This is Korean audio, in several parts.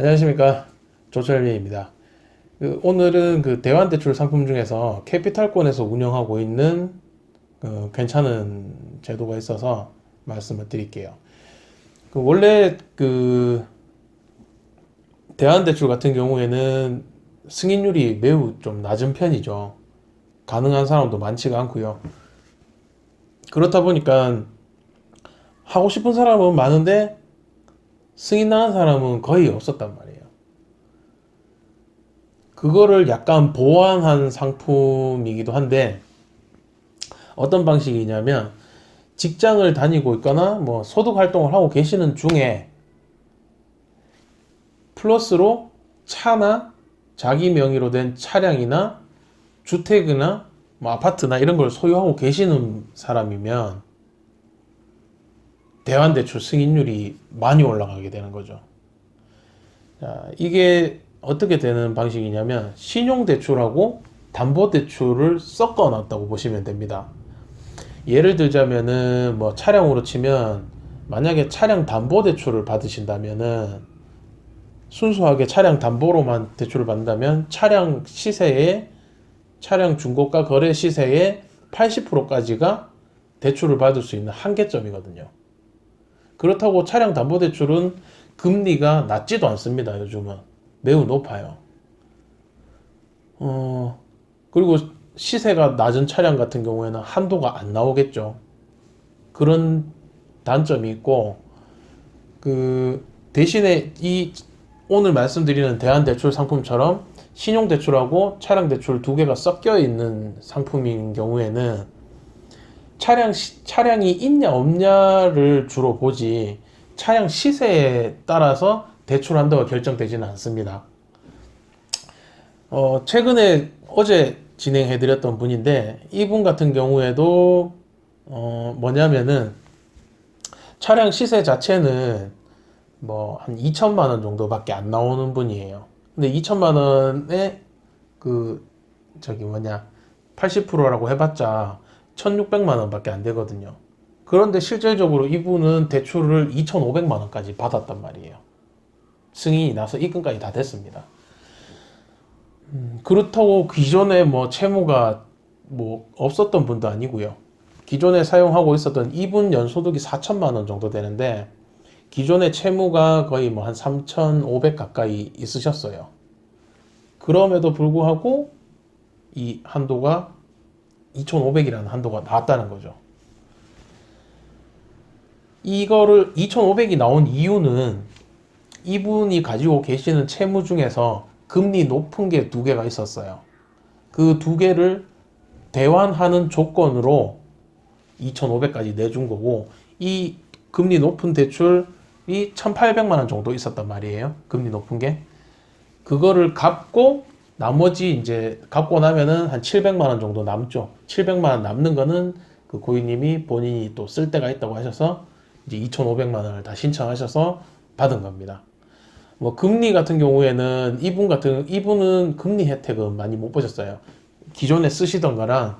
안녕하십니까 조철민입니다. 그 오늘은 그 대환대출 상품 중에서 캐피탈권에서 운영하고 있는 그 괜찮은 제도가 있어서 말씀을 드릴게요. 그 원래 그 대환대출 같은 경우에는 승인율이 매우 좀 낮은 편이죠. 가능한 사람도 많지가 않고요. 그렇다 보니까 하고 싶은 사람은 많은데 승인 나는 사람은 거의 없었단 말이에요. 그거를 약간 보완한 상품이기도 한데 어떤 방식이냐면 직장을 다니고 있거나 뭐 소득 활동을 하고 계시는 중에 플러스로 차나 자기 명의로 된 차량이나 주택이나 뭐 아파트나 이런 걸 소유하고 계시는 사람이면 대환대출 승인율이 많이 올라가게 되는 거죠. 자, 이게 어떻게 되는 방식이냐면 신용대출하고 담보대출을 섞어 놨다고 보시면 됩니다. 예를 들자면은 뭐 차량으로 치면 만약에 차량 담보대출을 받으신다면은 순수하게 차량 담보로만 대출을 받는다면 차량 시세에 차량 중고가 거래 시세의 80%까지가 대출을 받을 수 있는 한계점이거든요. 그렇다고 차량 담보대출은 금리가 낮지도 않습니다. 요즘은 매우 높아요. 어 그리고 시세가 낮은 차량 같은 경우에는 한도가 안 나오겠죠. 그런 단점이 있고 그 대신에 이 오늘 말씀드리는 대한대출 상품처럼 신용대출하고 차량대출 두 개가 섞여 있는 상품인 경우에는 차량 시, 차량이 있냐 없냐를 주로 보지 차량 시세에 따라서 대출 한도가 결정되지는 않습니다. 어, 최근에 어제 진행해드렸던 분인데 이분 같은 경우에도 어, 뭐냐면은 차량 시세 자체는 뭐 한 2천만 원 정도밖에 안 나오는 분이에요. 근데 2천만 원에 그 저기 뭐냐 80%라고 해봤자 1,600만 원밖에 안 되거든요. 그런데 실질적으로 이분은 대출을 2,500만 원까지 받았단 말이에요. 승인이 나서 입금까지 다 됐습니다. 음, 그렇다고 기존에 뭐 채무가 뭐 없었던 분도 아니고요. 기존에 사용하고 있었던 이분 연소득이 4천만 원 정도 되는데 기존의 채무가 거의 뭐 한 3,500 가까이 있으셨어요. 그럼에도 불구하고 이 한도가 2,500이라는 한도가 나왔다는 거죠. 이거를 2,500이 나온 이유는 이분이 가지고 계시는 채무 중에서 금리 높은 게 두 개가 있었어요. 그 두 개를 대환하는 조건으로 2,500까지 내준 거고 이 금리 높은 대출이 1,800만 원 정도 있었단 말이에요. 금리 높은 게. 그거를 갚고 나머지 이제 갚고 나면은 한 700만 원 정도 남죠. 700만 원 남는 거는 그 고객님이 본인이 또쓸 데가 있다고 하셔서 이제 2,500만 원을 다 신청하셔서 받은 겁니다. 뭐 금리 같은 경우에는 이분 같은 이분은 금리 혜택은 많이 못 보셨어요. 기존에 쓰시던 거랑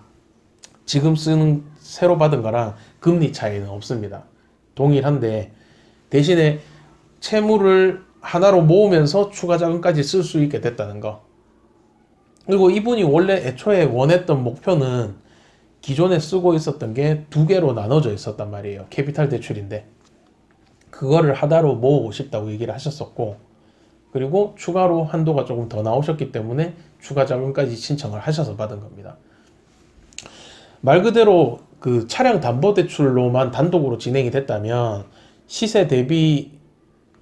지금 쓰는 새로 받은 거랑 금리 차이는 없습니다. 동일한데 대신에 채무를 하나로 모으면서 추가 자금까지 쓸 수 있게 됐다는 거. 그리고 이분이 원래 애초에 원했던 목표는 기존에 쓰고 있었던 게 두 개로 나눠져 있었단 말이에요. 캐피탈 대출인데. 그거를 하나로 모으고 싶다고 얘기를 하셨었고, 그리고 추가로 한도가 조금 더 나오셨기 때문에 추가 자금까지 신청을 하셔서 받은 겁니다. 말 그대로 그 차량 담보 대출로만 단독으로 진행이 됐다면 시세 대비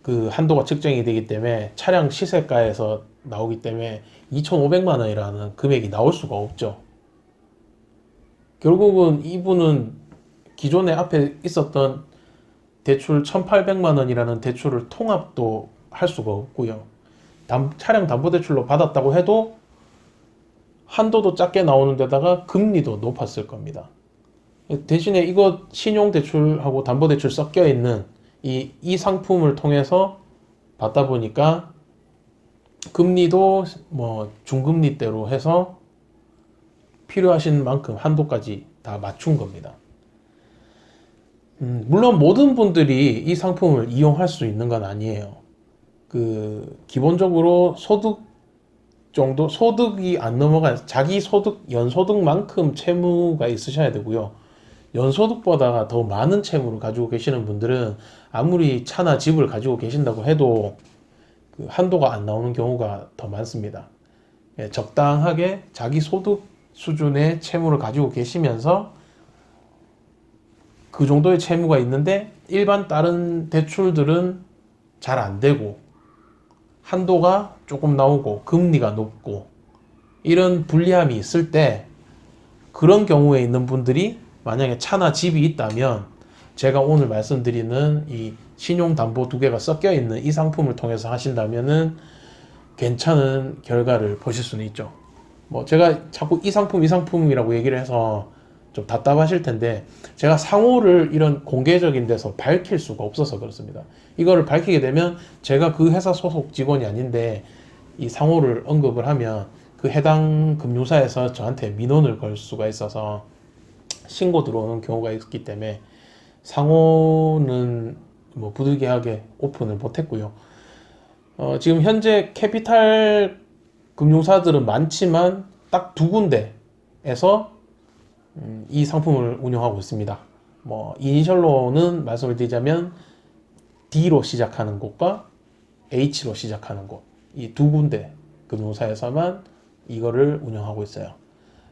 그 한도가 측정이 되기 때문에 차량 시세가에서 나오기 때문에 2,500만 원이라는 금액이 나올 수가 없죠. 결국은 이분은 기존에 앞에 있었던 대출 1,800만 원이라는 대출을 통합도 할 수가 없고요. 담, 차량 담보대출로 받았다고 해도 한도도 작게 나오는 데다가 금리도 높았을 겁니다. 대신에 이거 신용대출하고 담보대출 섞여 있는 이, 이 상품을 통해서 받다 보니까 금리도 뭐 중금리대로 해서 필요하신 만큼 한도까지 다 맞춘 겁니다. 음, 물론 모든 분들이 이 상품을 이용할 수 있는 건 아니에요. 그 기본적으로 소득 정도 소득이 안 넘어간 자기 소득 연소득만큼 채무가 있으셔야 되고요. 연소득보다 더 많은 채무를 가지고 계시는 분들은 아무리 차나 집을 가지고 계신다고 해도 그 한도가 안 나오는 경우가 더 많습니다. 예, 적당하게 자기 소득 수준의 채무를 가지고 계시면서 그 정도의 채무가 있는데 일반 다른 대출들은 잘 안 되고 한도가 조금 나오고 금리가 높고 이런 불리함이 있을 때 그런 경우에 있는 분들이 만약에 차나 집이 있다면 제가 오늘 말씀드리는 이 신용 담보 두 개가 섞여 있는 이 상품을 통해서 하신다면은 괜찮은 결과를 보실 수는 있죠. 뭐 제가 자꾸 이 상품 이 상품이라고 얘기를 해서 좀 답답하실 텐데 제가 상호를 이런 공개적인 데서 밝힐 수가 없어서 그렇습니다. 이거를 밝히게 되면 제가 그 회사 소속 직원이 아닌데 이 상호를 언급을 하면 그 해당 금융사에서 저한테 민원을 걸 수가 있어서 신고 들어오는 경우가 있기 때문에 상호는 뭐 부득이하게 오픈을 못했고요. 어, 지금 현재 캐피탈 금융사들은 많지만 딱 두 군데에서 음, 이 상품을 운영하고 있습니다. 뭐 이니셜로는 말씀을 드리자면 D로 시작하는 곳과 H로 시작하는 곳 이 두 군데 금융사에서만 이거를 운영하고 있어요.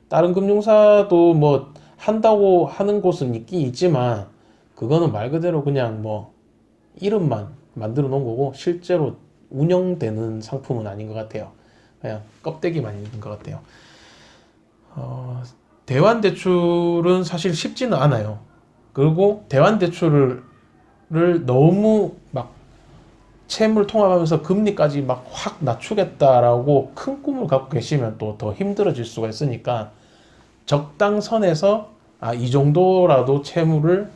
다른 금융사도 뭐 한다고 하는 곳은 있긴 있지만 그거는 말 그대로 그냥 뭐 이름만 만들어 놓은 거고 실제로 운영되는 상품은 아닌 것 같아요. 그냥 껍데기만 있는 것 같아요. 어, 대환 대출은 사실 쉽지는 않아요. 그리고 대환 대출을 를 너무 막 채물 통합하면서 금리까지 막 확 낮추겠다라고 큰 꿈을 갖고 계시면 또 더 힘들어질 수가 있으니까 적당선에서 아, 이 정도라도 채무를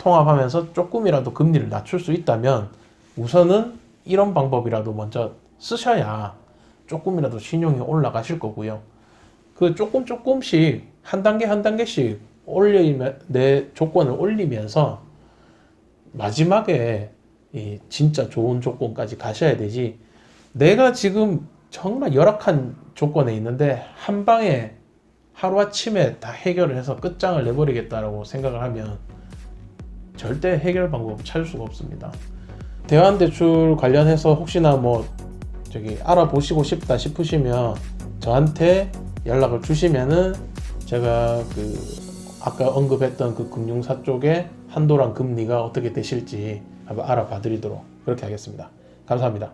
통합하면서 조금이라도 금리를 낮출 수 있다면 우선은 이런 방법이라도 먼저 쓰셔야 조금이라도 신용이 올라가실 거고요. 그 조금 조금씩 한 단계 한 단계씩 올리면 내 조건을 올리면서 마지막에 이 진짜 좋은 조건까지 가셔야 되지. 내가 지금 정말 열악한 조건에 있는데 한 방에 하루아침에 다 해결을 해서 끝장을 내버리겠다라고 생각을 하면 절대 해결 방법 찾을 수가 없습니다. 대환대출 관련해서 혹시나 뭐 저기 알아보시고 싶다 싶으시면 저한테 연락을 주시면은 제가 그 아까 언급했던 그 금융사 쪽에 한도랑 금리가 어떻게 되실지 한번 알아봐 드리도록 그렇게 하겠습니다. 감사합니다.